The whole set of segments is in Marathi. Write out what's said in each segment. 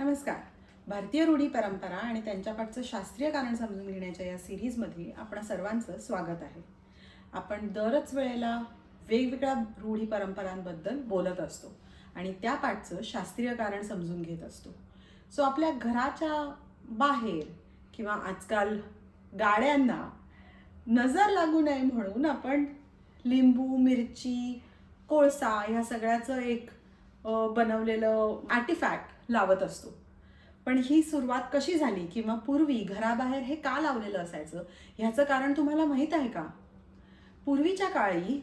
नमस्कार. भारतीय रूढी परंपरा आणि त्यांच्या पाठचं शास्त्रीय कारण समजून घेण्याच्या या सिरीजमध्ये आपणा सर्वांचं स्वागत आहे. आपण दरच वेळेला वेगवेगळ्या रूढी परंपरांबद्दल बोलत असतो आणि त्या पाठचं शास्त्रीय कारण समजून घेत असतो. सो आपल्या घराच्या बाहेर किंवा आजकाल गाड्यांना नजर लागू नये म्हणून आपण लिंबू मिरची कोळसा ह्या सगळ्याचं एक बनवलेलं आर्टिफॅक्ट लावत असतो. पण ही सुरुवात कशी झाली किंवा पूर्वी घराबाहेर हे का लावलेलं असायचं? ह्याचं कारण तुम्हाला माहीत आहे का? पूर्वीच्या काळी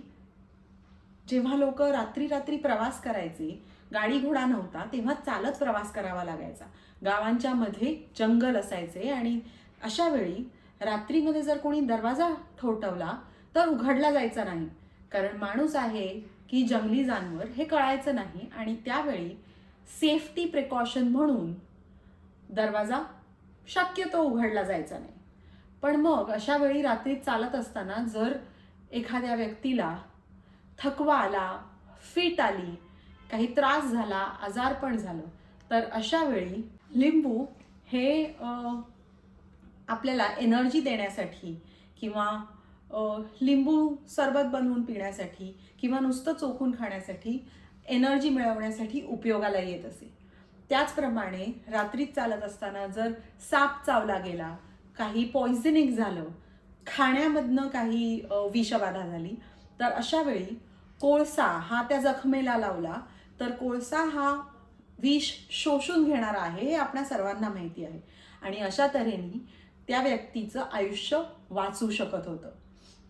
जेव्हा लोक रात्री रात्री प्रवास करायचे गाडी घोडा नव्हता तेव्हा चालत प्रवास करावा लागायचा. गावांच्या मध्ये जंगल असायचे आणि अशा वेळी रात्रीमध्ये जर कोणी दरवाजा ठोठवला तर उघडला जायचा नाही. कारण माणूस आहे की जंगली जानवर हे कळायचं नाही आणि त्यावेळी सेफ्टी प्रिकॉशन म्हणून दरवाजा शक्यतो उघडला जायचा नाही. पण मग अशा वेळी रात्री चालत असताना जर एखाद्या व्यक्तीला थकवा आला फिट आली काही त्रास झाला आजारपण झालं तर अशा वेळी लिंबू हे आपल्याला एनर्जी देण्यासाठी किंवा लिंबू सरबत बनवून पिण्यासाठी किंवा नुसतं चोखून खाण्यासाठी एनर्जी मिळवण्यासाठी उपयोगाला येत असे. त्याचप्रमाणे रात्रीत चालत असताना जर साप चावला गेला काही पॉइझनिंग झालं खाण्यामधनं काही विषबाधा झाली तर अशा वेळी कोळसा हा त्या जखमेला लावला तर कोळसा हा विष शोषून घेणारा आहे हे आपल्या सर्वांना माहिती आहे. आणि अशा तऱ्हेने त्या व्यक्तीचं आयुष्य वाचू शकत होतं.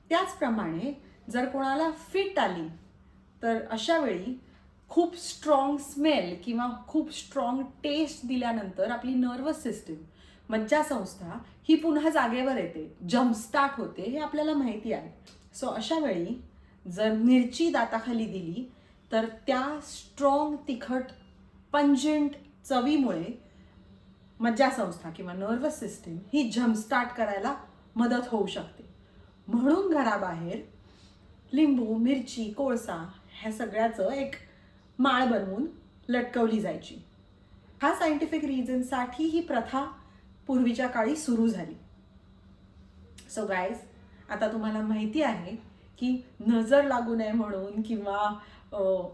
त्याचप्रमाणे जर कोणाला फिट आली तर अशा वेळी खूप स्ट्रॉंग स्मेल किंवा खूप स्ट्रॉंग टेस्ट दिल्यानंतर आपली नर्वस सिस्टीम मज्जासंस्था ही पुन्हा जागेवर येते. जम्पस्टार्ट होते हे आपल्याला माहिती आहे. सो अशा वेळी जर मिरची दाताखाली दिली तर त्या स्ट्रॉंग तिखट पंजंट चवीमुळे मज्जासंस्था किंवा नर्वस सिस्टीम ही जम्पस्टार्ट करायला मदत होऊ शकते. म्हणून घराबाहेर लिंबू मिरची कोळसा ह्या सगळ्याचं एक माळ बनवून लटकवली जायची. हा सायंटिफिक रिझनसाठी ही प्रथा पूर्वीच्या काळी सुरू झाली. सो गायज आता तुम्हाला माहिती आहे की नजर लागू नये म्हणून किंवा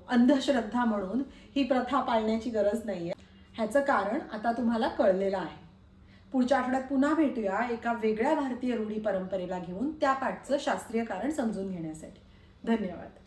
अंधश्रद्धा म्हणून ही प्रथा पाळण्याची गरज नाही आहे ह्याचं कारण आता तुम्हाला कळलेलं आहे. पुढच्या आठवड्यात पुन्हा भेटूया एका वेगळ्या भारतीय रूढी परंपरेला घेऊन त्या पाठचं शास्त्रीय कारण समजून घेण्यासाठी. धन्यवाद.